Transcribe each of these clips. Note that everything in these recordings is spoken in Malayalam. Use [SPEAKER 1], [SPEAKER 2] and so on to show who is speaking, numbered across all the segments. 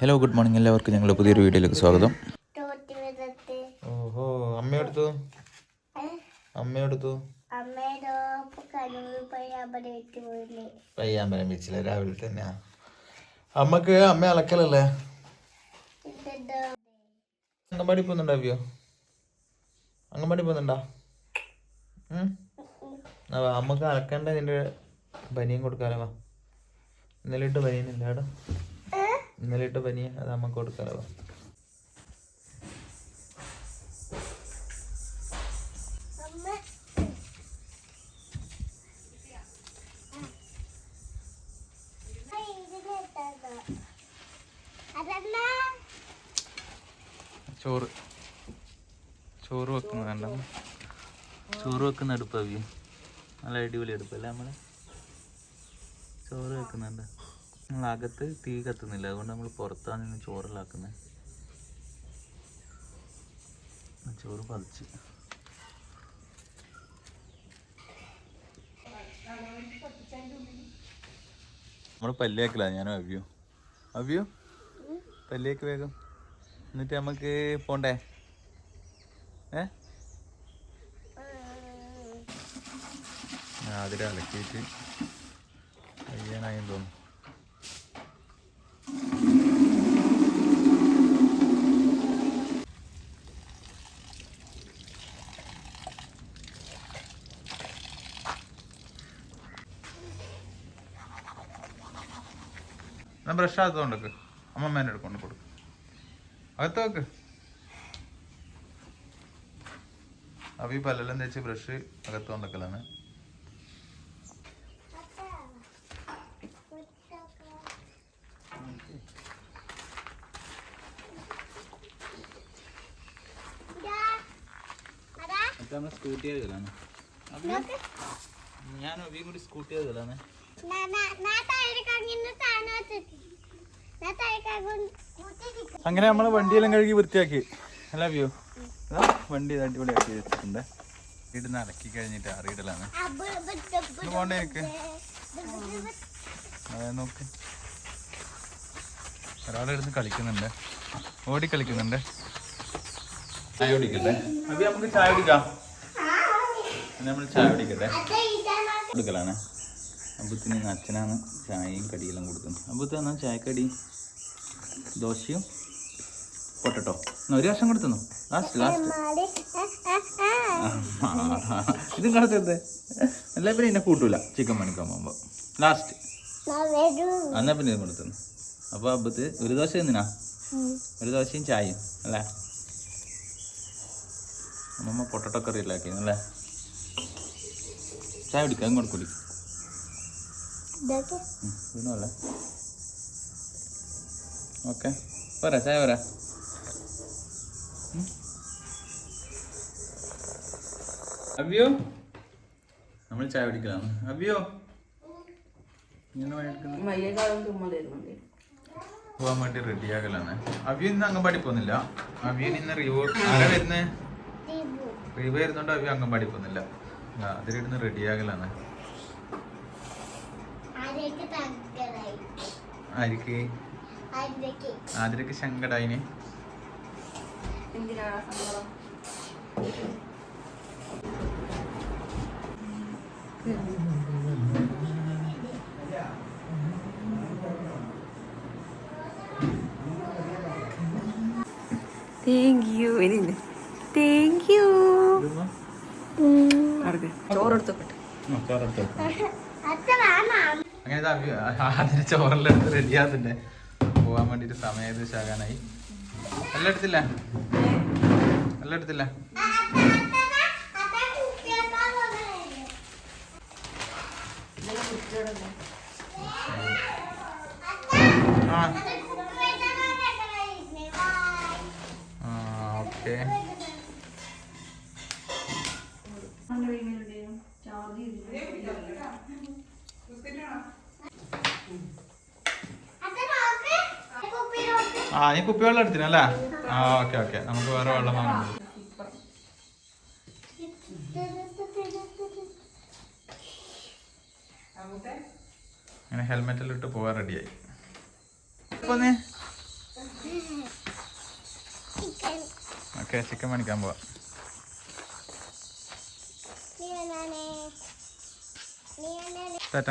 [SPEAKER 1] ഹലോ ഗുഡ് മോർണിംഗ് എല്ലാവർക്കും ഞങ്ങളുടെ പുതിയൊരു വീഡിയോയിലേക്ക് സ്വാഗതം. ഓഹോ അമ്മയെടുത്തു? അമ്മയെടുത്തു? പയ്യാമ്പലം ബീച്ചിലെ രാവിലെ തന്നെയാ അമ്മയ്ക്ക് അമ്മ അലക്കലല്ലേ?
[SPEAKER 2] ഇതെന്തോ
[SPEAKER 1] അംഗൻവാടി പോകുന്നുണ്ടാവിയോ അംഗൻവാടി പോകുന്നുണ്ടോ? അമ്മയ്ക്ക് അളക്കണ്ട ഇതിന്റെ പനിയും കൊടുക്കാലോ ഇന്നലെ ഇട്ട് പനിയനില്ല കേട്ടോ. ഇന്നലെ ഇട്ട് പനി അത് കൊടുക്കാറോ.
[SPEAKER 2] അമ്മ അതെന്നാ
[SPEAKER 1] ചോറ്. ചോറ് വെക്കുന്ന വേണ്ട ചോറ് വെക്കുന്ന അടുപ്പാവിയോ നല്ല അടിപൊളി അടുപ്പല്ലേ നമ്മൾ? ചോറ് വെക്കുന്നുണ്ട് നമ്മൾ അകത്ത് തീ കത്തുന്നില്ല. അതുകൊണ്ട് നമ്മൾ പുറത്താണ് നിന്ന് ചോറിലാക്കുന്നത്. ചോറ് പതിച്ച്. നമ്മൾ പല്ലിയാക്കില്ല ഞാനും അവ്യു. അവ്യു? പല്ലേക്ക് വേഗം. എന്നിട്ട് നമുക്ക് പോണ്ടേ? ഏ? അതിൽ അലക്കിയിട്ട് കഴിയാനായെന്ന് തോന്നുന്നു. ബ്രഷ് അകത്ത് കൊണ്ടക്ക് അമ്മമ്മേനെ എടുക്കൊണ്ട് കൊടുക്കും. അകത്ത് വെക്ക് അപ്പൊ ഈ പല്ലെല്ലാം തേച്ച് ബ്രഷ് അകത്ത് കൊണ്ടക്കലാണ് നമ്മൾ സ്കൂട്ടി ചെയ്തതാണ് ഞാൻ ഒബിയും കൂടി സ്കൂട്ടി ചെയ്തതാണ് അങ്ങനെ നമ്മൾ വണ്ടിയെല്ലാം കഴുകി വൃത്തിയാക്കി. അല്ല വ്യൂ വണ്ടി അടിപൊളിയാക്കി വെച്ചിട്ടുണ്ട്. വീട് അലക്കി കഴിഞ്ഞിട്ട് അറിയിടലാണ് പോണ്ടേ നോക്ക്. ഒരാളെടുത്ത് കളിക്കുന്നുണ്ട്. ഓടി കളിക്കുന്നുണ്ട്. ചായ കുടിക്കട്ടെ? അഭി നമുക്ക് ചായ കുടിക്കാം. നമ്മൾ ചായ കുടിക്കട്ടെ? കൊടുക്കലാണ്. അമ്പത്തിന് ഇന്ന് അച്ഛനാണ് ചായയും കടിയെല്ലാം കൊടുക്കുന്നത്. അബുത്ത് എന്നാ ചായക്കടി ദോശയും പൊട്ടട്ടോ. ഒരു വർഷം കൊടുത്തുന്നു? ലാസ്റ്റ് ലാസ്റ്റ് ഇതും കടത്തരുത് എല്ലാ പിന്നെ എന്നെ കൂട്ടൂല. ചിക്കൻ മണിക്കാൻ പോകുമ്പോൾ ലാസ്റ്റ് എന്നാ പിന്നെ ഇത് കൊടുത്തുന്നു? അപ്പോൾ അബുത്ത് ഒരു ദോശ എന്തിനാ? ഒരു ദോശയും ചായയും അല്ലേ? അമ്മമ്മ പൊട്ടട്ടോ കറി ഇല്ലാക്കി അല്ലേ ചായ കുടിക്കാം അങ്ങോട്ട് കുടി വീണല്ലേ ഓക്കെ പോരാ ചായ പോരാ അബിയോ നമ്മൾ ചായ പിടിക്കലാണ് പണിയെടുക്കുന്നത് പോവാൻ വേണ്ടി റെഡിയാക്കലാണ് അബിയോ ഇന്ന് അംഗൻവാടി പോകുന്നില്ല അബിയൻ ഇന്ന് റിവോ ആരാ വരുന്നേ റിവോ വരുന്നോണ്ട് അബിയോ അംഗൻവാടി പോകുന്നില്ല ആ, റെഡി റെഡിയാക്കലാണ് ആർക്ക്? ആതിരക്ക് ശങ്കടായിന്
[SPEAKER 3] താങ്ക് യു ഇനി താങ്ക് യു ചോറെടുത്തോട്ടെ
[SPEAKER 1] അങ്ങനെ ഇതാ ചോറിലെടുത്ത് റെഡിയാകുന്നുണ്ട് പോവാൻ വേണ്ടിട്ട് സമയം ഏകദേശം ആകാനായി. എല്ലാം എടുത്തില്ല എല്ലാം എടുത്തില്ല ആ ഓക്കെ. ആ ഈ കുപ്പിവെള്ളം എടുത്തിനല്ലേ ആ ഓക്കെ ഓക്കെ. നമുക്ക് വേറെ വെള്ളം വാങ്ങാം. അങ്ങനെ ഹെൽമെറ്റിൽ ഇട്ട് പോകാൻ റെഡിയായി. ഓക്കെ ചിക്കൻ മേടിക്കാൻ പോവാം.
[SPEAKER 2] നീ നീ
[SPEAKER 1] ടാറ്റ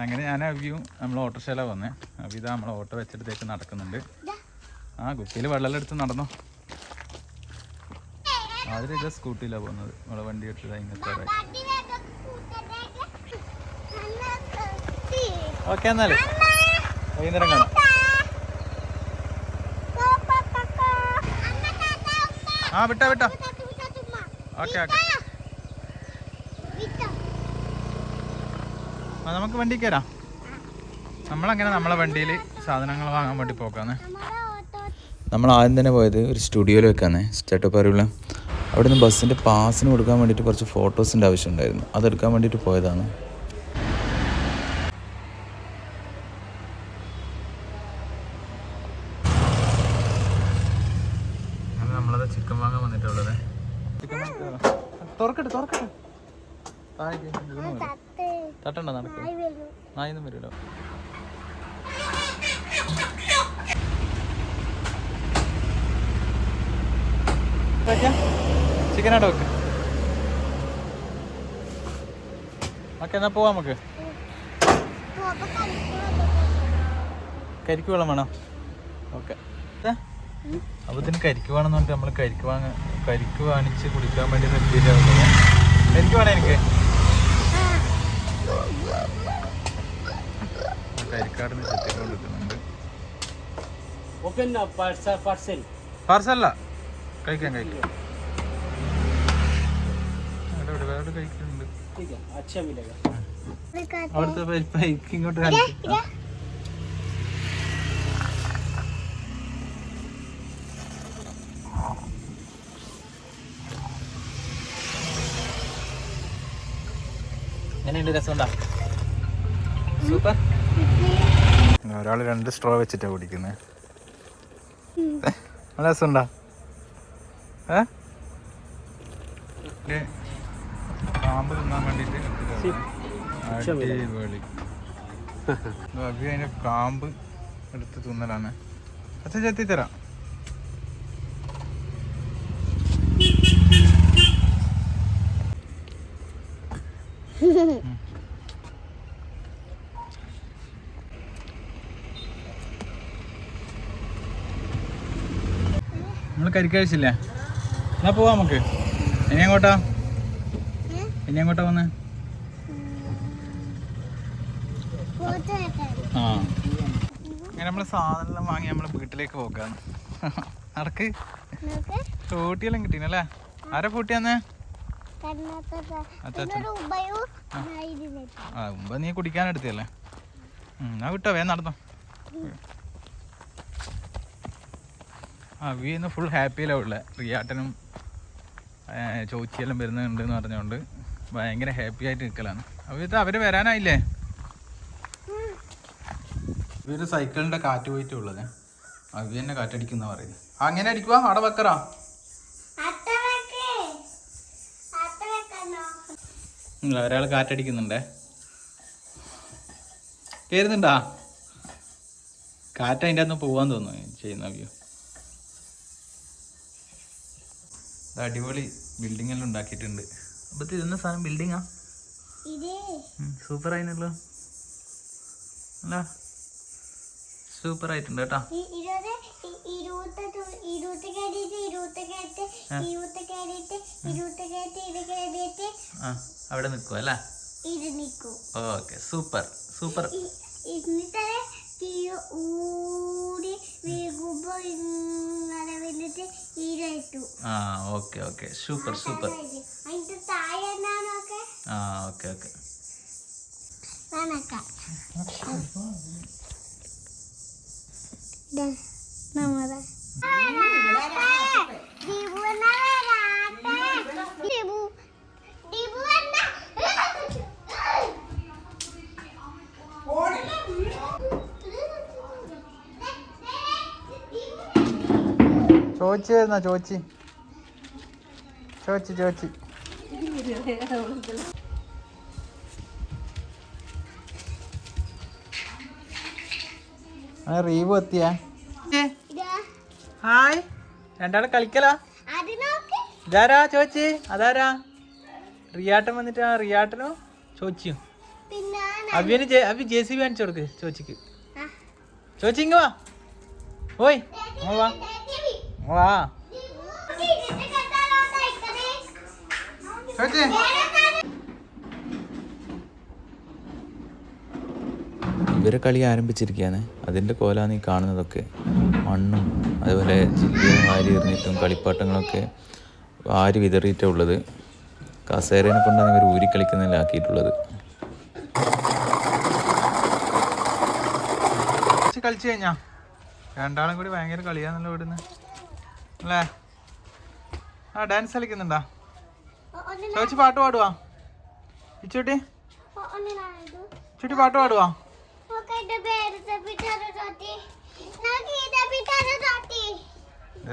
[SPEAKER 1] അങ്ങനെ ഞാൻ അവിയും നമ്മൾ ഓട്ടോറിക്ഷയിലാണ് വന്നേ. അപ്പം നമ്മളെ ഓട്ടോ വെച്ചെടുത്തേക്ക് നടക്കുന്നുണ്ട്. ആ കുപ്പിയിൽ വെള്ളം എടുത്ത് നടന്നോ? ആദ്യം ഇതാ സ്കൂട്ടിയിലാണ് പോകുന്നത്. നമ്മളെ വണ്ടി എടുത്തത് ഇങ്ങനത്തെ ഓക്കെ എന്നാൽ വൈകുന്നേരം കാണാം. ആ വിട്ടോ വിട്ടോ. Okay okay. ആ നമുക്ക് വണ്ടി കയറാം. നമ്മളങ്ങനെ നമ്മളെ വണ്ടിയിൽ സാധനങ്ങൾ വാങ്ങാൻ വേണ്ടി പോക്കാന്ന്. നമ്മൾ ആദ്യം തന്നെ പോയത് ഒരു സ്റ്റുഡിയോയിൽ വെക്കാന്നേ. സ്റ്റേട്ടപ്പറിയുള്ള അവിടെ നിന്ന് ബസ്സിന്റെ പാസിന് കൊടുക്കാൻ വേണ്ടിയിട്ട് കുറച്ച് ഫോട്ടോസിന്റെ ആവശ്യമുണ്ടായിരുന്നു. അതെടുക്കാൻ വേണ്ടിയിട്ട് പോയതാണ്. നമ്മളത് ചിക്കൻ വാങ്ങാൻ വന്നിട്ടുള്ളത്. തുറക്കട്ടെ തുറക്കട്ടെ. തട്ടണ്ട നടക്കും. നായൊന്നും വരില്ലോ ചിക്കനാണ് വെക്ക് ഓക്കെ എന്നാ പോവാ നമുക്ക്? കരിക്ക് വെള്ളം വേണോ? ഓക്കെ. അപ്പൊ ഇതിന് കരിക്ക് വേണം എന്ന് പറഞ്ഞിട്ട് നമ്മൾ കരിക്ക് വാങ്ങ കരിക്ക് വാങ്ങിച്ച് കുടിക്കാൻ വേണ്ടി നിർത്തിയിട്ടാണ് കരിക്ക് വേണേ എനിക്ക്? കരിക്കാടിന് ചെത്തിക്കൊണ്ടിരിക്കുന്നുണ്ട്
[SPEAKER 4] പാർസൽ
[SPEAKER 1] അല്ല. കഴിക്കാം കഴിക്കാം. സലാഡ് കഴിക്കുന്നുണ്ട്. അവിടുത്തെ പരിപ്പ് ഇങ്ങോട്ട് കാണിക്കാം. സൂപ്പർ. രണ്ട് സ്ട്രോ വെച്ചിട്ടാ കുടിക്കുന്നേ. നല്ല രസമുണ്ടാ? ഏ? പാമ്പ് തിന്നാൻ വേണ്ടിട്ട് അടിപൊളി. അഭി അതിന്റെ കാമ്പ് എടുത്ത് തിന്നലാണ്. അച്ഛൻ ചെത്തി തരാം. നമ്മൾ കരിക്കഴിച്ചില്ലേ എന്നാ പോവാ നമുക്ക്. ഇനി എങ്ങോട്ടാ? ഇനി എങ്ങോട്ടാ വന്നേ? ആ. അങ്ങനെ നമ്മൾ സാധനം വാങ്ങി നമ്മൾ വീട്ടിലേക്ക് പോക്കാണ് നടക്ക് ഫ്രൂട്ടിയെല്ലാം കിട്ടീനല്ലേ? ആരാ പൂട്ടിയാന്നേ ആ മുമ്പ് നീ കുടിക്കാൻ എടുത്തല്ലേ എന്നാ വിട്ടോ വേ നടന്നോ. ആ വീന്ന് ഫുൾ ഹാപ്പിയിലാണ് ഉള്ളേ. റിയാട്ടനും ചോച്ചിയെല്ലാം വരുന്നുണ്ട് എന്ന് ഭയങ്കര ഹാപ്പി ആയിട്ട് നിൽക്കലാണ് അവർ അവർ വരാനായില്ലേ? ഇവർ സൈക്കിളിന്റെ കാറ്റ് പോയിട്ടേ ഉള്ളത്. അവർ തന്നെ കാറ്റടിക്കുന്ന പറയുന്നത് അങ്ങനെ അടിക്കുക അവിടെ വെക്കറാ. ഒരാൾ കാറ്റടിക്കുന്നുണ്ടേ. കേറുന്നുണ്ടാ? കാറ്റ് അതിന്റെ അകത്ത് പോവാൻ തോന്നുന്നു ചെയ്യുന്ന വ്യൂ. അടിപൊളി ബിൽഡിങ്ങെല്ലാം ഉണ്ടാക്കിയിട്ടുണ്ട്. അപ്പൊ ഇത് ഇതെന്ന സാധനം ബിൽഡിങ്ങാ സൂപ്പർ ആയിരുന്നല്ലോ അല്ല സൂപ്പർ ആയിട്ടുണ്ട് കേട്ടോ. അവിടെ നിൽക്കുക അല്ലേ?
[SPEAKER 2] ഇത് നിൽക്കും.
[SPEAKER 1] ഓക്കെ സൂപ്പർ സൂപ്പർ
[SPEAKER 2] തീ ഊടി വീകുമ്പോ ഇങ്ങനെ വന്നിട്ട് ഈരട്ടു
[SPEAKER 1] ആ ഓക്കെ ഓക്കെ. Super super.
[SPEAKER 2] അതിന്റെ താഴെ എന്നാണൊക്കെ
[SPEAKER 1] ആ ഓക്കെ ഓക്കെ.
[SPEAKER 2] നനക്കാം നമ്മുടെ. ചോച്ചി എന്നാ
[SPEAKER 1] ചോച്ചി ചോച്ചി ചോച്ചി
[SPEAKER 2] റീവ് എത്തിയേ. ഹായ്. രണ്ടാളും കളിക്കലാ. ഇതാരാ ചോച്ചി അതാരാ? റിയാട്ടൻ വന്നിട്ടാ റിയാട്ടനോ ചോച്ചിയും അവിയന് അവി ജെ സി ബി കാണിച്ചു കൊടുക്ക് ചോച്ചിക്ക്. ചോച്ചി ഇങ്ങ് വാ. ഓയ് വാ. വാ.
[SPEAKER 1] ഇവരെ കളി ആരംഭിച്ചിരിക്കുകയാണ്. അതിന്റെ കോലാണ് ഈ കാണുന്നതൊക്കെ. മണ്ണും അതുപോലെ ചിപ്പിയും വാരി എറിഞ്ഞിട്ടും കളിപ്പാട്ടങ്ങളൊക്കെ വാരി വിതറിയിട്ടേ ഉള്ളത്. കസേരനെ കൊണ്ടാണ് ഇവർ ഊരിക്കളിക്കുന്നതിലാക്കിയിട്ടുള്ളത്.
[SPEAKER 2] കളിച്ചു കഴിഞ്ഞാ? രണ്ടാളും കൂടി ഭയങ്കര കളിയാന്നല്ലോ ഇവിടുന്ന്. അല്ലേ? ആ ഡാൻസ് കളിക്കുന്നുണ്ടാ? ചോദിച്ചു പാട്ട് പാടുവാ. ഇച്ചുട്ടി. ചുട്ടി പാട്ട് പാടുവാ.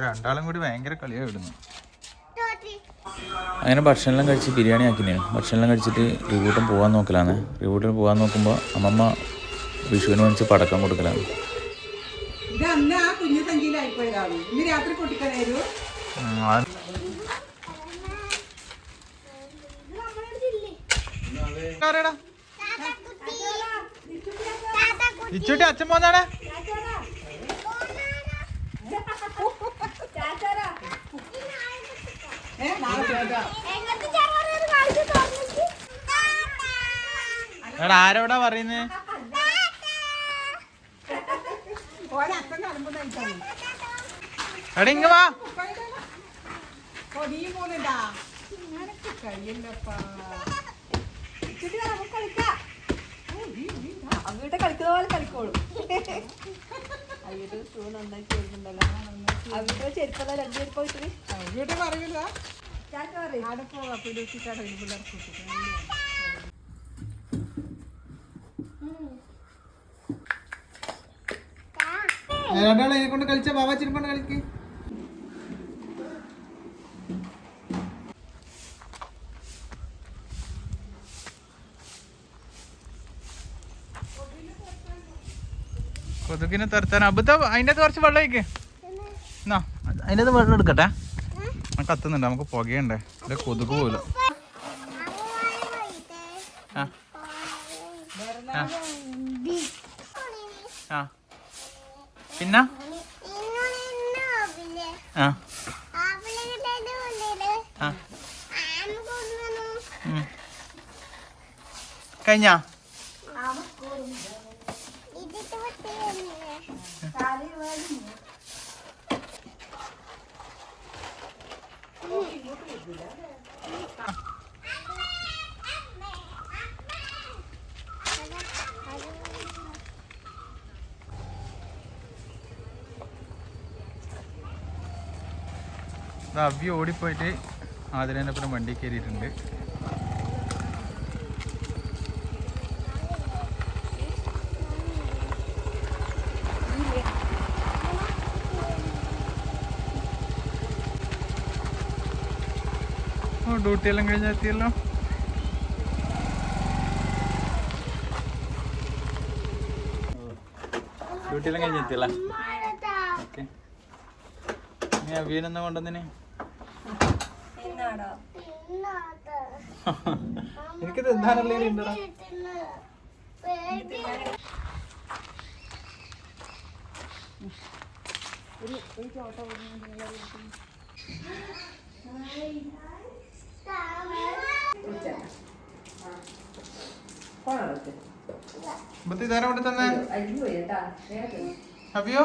[SPEAKER 2] രണ്ടാളും കൂടി ഭയങ്കര കളിയാ ഇടുന്നു
[SPEAKER 5] തോട്ടി.
[SPEAKER 1] അങ്ങനെ ഭക്ഷണമെല്ലാം കഴിച്ച് ബിരിയാണി ആക്കിനെയാണ് ഭക്ഷണമെല്ലാം കഴിച്ചിട്ട് റിവൂട്ടും പോകാൻ നോക്കലാണ്. റിവൂട്ടിൽ പോകാൻ നോക്കുമ്പോൾ അമ്മമ്മ വിഷുവിന് മേടിച്ച് പടക്കം കൊടുക്കലാണ്.
[SPEAKER 6] ഇന്ന് രാത്രി പൊട്ടിക്കണേരു
[SPEAKER 2] ഇച്ചുട്ടി അച്ഛൻ പോന്നാണ്. എടാ ആരോടാ പറയുന്നേ?
[SPEAKER 6] ഒരച്ഛൻ കലമ്പ് നയിച്ചാണ്
[SPEAKER 2] എടാ ഇങ്ങ് വാ.
[SPEAKER 3] അങ്ങോട്ട് കളിക്കുന്ന പോലെ കളിക്കോളൂ. അവിടെ നന്നായി ചേരുന്നുണ്ടല്ലോ അവിടെ ചെരുപ്പതാ രണ്ട് ചെരുപ്പ് ഇട്ടിട്ട്
[SPEAKER 6] പോവാ പിടിച്ചിട്ടാണ്
[SPEAKER 2] രണ്ടാളും കൊണ്ട് കളിച്ച ബാബാച്ചിനെ കൊണ്ട് കളിക്ക്. കൊതുകിനെ തുരത്താൻ. അബുദ്ധ അതിന്റെ അകത്ത് കുറച്ച് വെള്ളം ഒഴിക്ക്. എന്നാ അതിന്റെ അകത്ത് വെള്ളം എടുക്കട്ടെ? നമുക്ക് കത്തുന്നുണ്ട്. നമുക്ക് പുകയുണ്ട്. ഇവിടെ കൊതുക് പോലും. ആ. ആ. പിന്നെ
[SPEAKER 5] ഇതിട്ട് പൊട്ടി വന്നില്ലേ?
[SPEAKER 2] ഇത് അവ്യ ഓടിപ്പോയിട്ട് ആതിരേനപ്പുറം വണ്ടി കയറിയിട്ടുണ്ട്. ഡ്യൂട്ടി എല്ലാം കഴിഞ്ഞ് എത്തിയല്ലോ. ഡ്യൂട്ടി എല്ലാം കഴിഞ്ഞ് എത്തിയല്ലേ?
[SPEAKER 5] ഉമ്മാടതാ.
[SPEAKER 2] ഓക്കെ നീ അവ്യനെന്നാ കൊണ്ടുവന്നിനെ
[SPEAKER 5] ഇന്നാത്.
[SPEAKER 2] എനിക്കിത് എന്താണല്ലേ ഉണ്ടടാ
[SPEAKER 5] ഇട്ടിന്ന്. പേടി.
[SPEAKER 2] ബത്തി ഇതാരാ കൊണ്ട് തന്നെ? അവ്യോ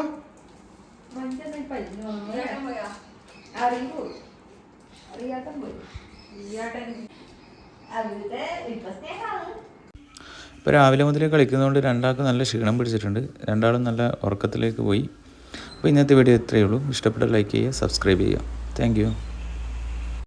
[SPEAKER 1] ഇപ്പോൾ രാവിലെ മുതലേ കളിക്കുന്നതുകൊണ്ട് രണ്ടാൾക്കും നല്ല ക്ഷീണം പിടിച്ചിട്ടുണ്ട്. രണ്ടാളും നല്ല ഉറക്കത്തിലേക്ക് പോയി. അപ്പോൾ ഇന്നത്തെ വീഡിയോ ഇത്രയേ ഉള്ളൂ. ഇഷ്ടപ്പെട്ട ലൈക്ക് ചെയ്യുക സബ്സ്ക്രൈബ് ചെയ്യുക. താങ്ക്